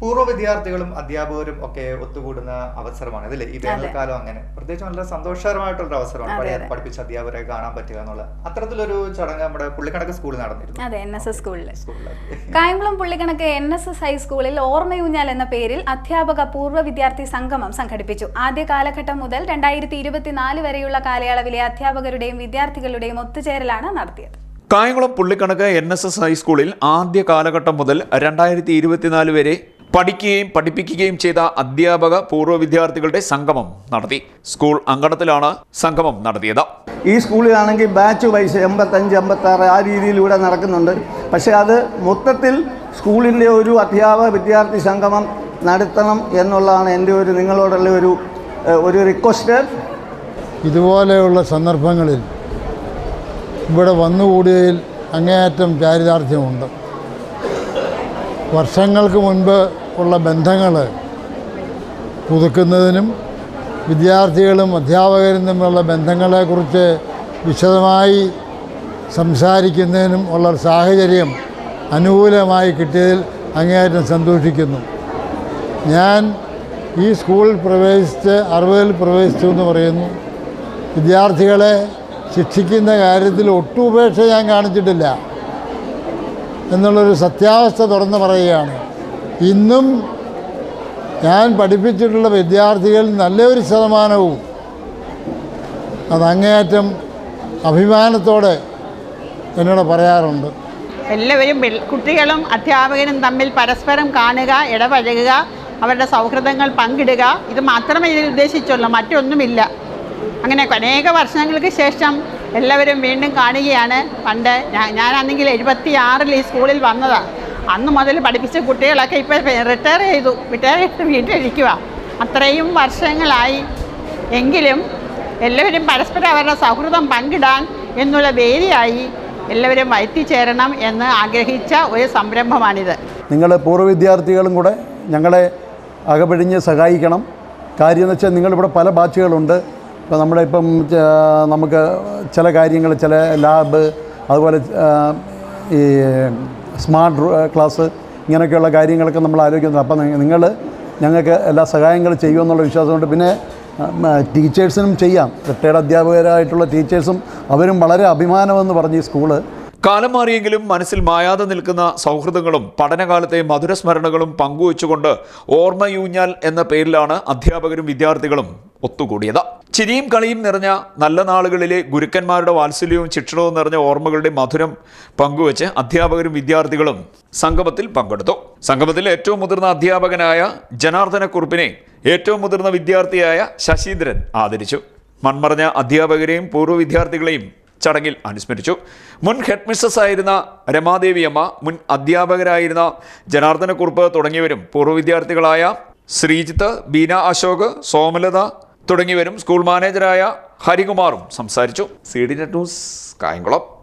പൂർവ വിദ്യാർത്ഥികളും അധ്യാപകരും ഒക്കെ ഒത്തുകൂടുന്ന അവസരമാണ് ഇതില്ലേ? ഈ വേനൽക്കാലം അങ്ങനെ. പ്രത്യേകിച്ച് നല്ല സന്തോഷകരമായിട്ടുള്ള അവസരമാണ് പഴയ പഠിപ്പിച്ച അധ്യാപകരെ കാണാൻ പറ്റുക എന്നുള്ള അത്തരത്തിലൊരു ചടങ്ങ് നമ്മുടെ പുള്ളിക്കണക്ക് സ്കൂളിൽ നടന്നിരുന്നു. അതെ എൻ എസ് എസ് സ്കൂളിൽ സ്കൂളിൽ Kayamkulam Pullikkanakku N S S ഹൈസ്കൂളിൽ ഓർമ്മയൂഞ്ഞാൽ എന്ന പേരിൽ അധ്യാപക പൂർവ വിദ്യാർത്ഥി സംഗമം സംഘടിപ്പിച്ചു. ആദ്യ കാലഘട്ടം മുതൽ രണ്ടായിരത്തി ഇരുപത്തിനാല് വരെയുള്ള കാലയളവിലെ അധ്യാപകരുടെയും വിദ്യാർത്ഥികളുടെയും ഒത്തുചേരലാണ് നടത്തിയത്. Kayamkulam Pullikkanakku N S S ഹൈസ്കൂളിൽ ആദ്യ കാലഘട്ടം മുതൽ രണ്ടായിരത്തി ഇരുപത്തിനാല് വരെ പഠിക്കുകയും പഠിപ്പിക്കുകയും ചെയ്ത അധ്യാപക പൂർവ വിദ്യാർത്ഥികളുടെ സംഗമം നടത്തി. സ്കൂൾ അങ്കണത്തിലാണ് സംഗമം നടത്തിയത്. ഈ സ്കൂളിലാണെങ്കിൽ ബാച്ച് വൈസ് എൺപത്തഞ്ച് എൺപത്താറ് ആ രീതിയിലൂടെ നടക്കുന്നുണ്ട്. പക്ഷേ അത് മൊത്തത്തിൽ സ്കൂളിന്റെ ഒരു അധ്യാപക വിദ്യാർത്ഥി സംഗമം നടത്തണം എന്നുള്ളതാണ് എന്റെ ഒരു നിങ്ങളോടുള്ള ഒരു ഒരു റിക്വസ്റ്റ് ഇതുപോലെയുള്ള സന്ദർഭങ്ങളിൽ ഇവിടെ വന്നുകൂടിയതിൽ അങ്ങേയറ്റം ചാരിതാർത്ഥ്യമുണ്ട്. വർഷങ്ങൾക്ക് മുൻപ് ഉള്ള ബന്ധങ്ങൾ പുതുക്കുന്നതിനും വിദ്യാർത്ഥികളും അധ്യാപകരും തമ്മിലുള്ള ബന്ധങ്ങളെക്കുറിച്ച് വിശദമായി സംസാരിക്കുന്നതിനും ഉള്ള സാഹചര്യം അനുകൂലമായി കിട്ടിയതിൽ അങ്ങേയറ്റം സന്തോഷിക്കുന്നു. ഞാൻ ഈ സ്കൂളിൽ പ്രവേശിച്ച് അറുപതിൽ പ്രവേശിച്ചു എന്ന് പറയുന്നു. വിദ്യാർത്ഥികളെ ശിക്ഷിക്കുന്ന കാര്യത്തിൽ ഒട്ടും ഉപേക്ഷ ഞാൻ കാണിച്ചിട്ടില്ല. എന്നുള്ളൊരു സത്യാവസ്ഥ തുറന്നു പറയുകയാണ്. ഇന്നും ഞാൻ പഠിപ്പിച്ചിട്ടുള്ള വിദ്യാർത്ഥികളിൽ നല്ലൊരു ശതമാനവും അത് അങ്ങേയറ്റം അഭിമാനത്തോടെ എന്നോട് പറയാറുണ്ട്. എല്ലാവരും കുട്ടികളും അധ്യാപകനും തമ്മിൽ പരസ്പരം കാണുക ഇടപഴകുക അവരുടെ സൗഹൃദങ്ങൾ പങ്കിടുക. ഇത് മാത്രമേ ഇതിൽ ഉദ്ദേശിച്ചുള്ളൂ മറ്റൊന്നുമില്ല. അങ്ങനെ അനേക വർഷങ്ങൾക്ക് ശേഷം എല്ലാവരും വീണ്ടും കാണുകയാണ്. പണ്ട് ഞാനാണെങ്കിൽ എഴുപത്തി ആറിൽ ഈ സ്കൂളിൽ വന്നതാണ് അന്ന് മുതൽ പഠിപ്പിച്ച കുട്ടികളൊക്കെ ഇപ്പോൾ റിട്ടയർ ചെയ്തു. റിട്ടയർ ചെയ്ത് വീട്ടിലിരിക്കുക അത്രയും വർഷങ്ങളായി. എങ്കിലും എല്ലാവരും പരസ്പരം അവരുടെ സൗഹൃദം പങ്കിടാൻ എന്നുള്ള വേദിയായി എല്ലാവരും എത്തിച്ചേരണം എന്ന് ആഗ്രഹിച്ച ഒരു സംരംഭമാണിത്. നിങ്ങൾ പൂർവ വിദ്യാർത്ഥികളും കൂടെ ഞങ്ങളെ അകപിഴിഞ്ഞ് സഹായിക്കണം. കാര്യം എന്ന് വെച്ചാൽ നിങ്ങളിവിടെ പല ബാച്ചുകളുണ്ട്. ഇപ്പോൾ നമ്മുടെ ഇപ്പം നമുക്ക് ചില കാര്യങ്ങൾ ചില ലാബ് അതുപോലെ ഈ സ്മാർട്ട് ക്ലാസ് ഇങ്ങനെയൊക്കെയുള്ള കാര്യങ്ങളൊക്കെ നമ്മൾ ആലോചിക്കുന്നത് അപ്പം നിങ്ങൾ ഞങ്ങൾക്ക് എല്ലാ സഹായങ്ങളും ചെയ്യുമെന്നുള്ള വിശ്വാസമുണ്ട് പിന്നെ ടീച്ചേഴ്സിനും ചെയ്യാം. റിട്ടയർഡ് അധ്യാപകരായിട്ടുള്ള ടീച്ചേഴ്സും അവരും വളരെ അഭിമാനമെന്ന് പറഞ്ഞ് ഈ സ്കൂൾ കാലം മാറിയെങ്കിലും മനസ്സിൽ മായാതെ നിൽക്കുന്ന സൗഹൃദങ്ങളും പഠനകാലത്തെ മധുരസ്മരണകളും പങ്കുവച്ചുകൊണ്ട് ഓർമ്മയൂഞ്ഞാൽ എന്ന പേരിലാണ് അധ്യാപകരും വിദ്യാർത്ഥികളും ഒത്തുകൂടിയത്. ചിരിയും കളിയും നിറഞ്ഞ നല്ല നാളുകളിലെ ഗുരുക്കന്മാരുടെ വാത്സല്യവും ശിക്ഷണവും നിറഞ്ഞ ഓർമ്മകളുടെ മധുരം പങ്കുവച്ച് അധ്യാപകരും വിദ്യാർത്ഥികളും സംഗമത്തിൽ പങ്കെടുത്തു. സംഗമത്തിൽ ഏറ്റവും മുതിർന്ന അധ്യാപകനായ ജനാർദ്ദന കുറുപ്പിനെ ഏറ്റവും മുതിർന്ന വിദ്യാർത്ഥിയായ ശശീന്ദ്രൻ ആദരിച്ചു. മൺമറഞ്ഞ അധ്യാപകരെയും പൂർവ വിദ്യാർത്ഥികളെയും ചടങ്ങിൽ അനുസ്മരിച്ചു. മുൻ ഹെഡ് മിസ്സസ് ആയിരുന്ന രമാദേവിയമ്മ മുൻ അധ്യാപകരായിരുന്ന ജനാർദ്ദനക്കുറുപ്പ് തുടങ്ങിയവരും പൂർവ വിദ്യാർത്ഥികളായ ശ്രീജിത്ത് ബീന അശോക് സോമലത തുടങ്ങിയവരും സ്കൂൾ മാനേജരായ ഹരികുമാറും സംസാരിച്ചു. C D net news Kayamkulam.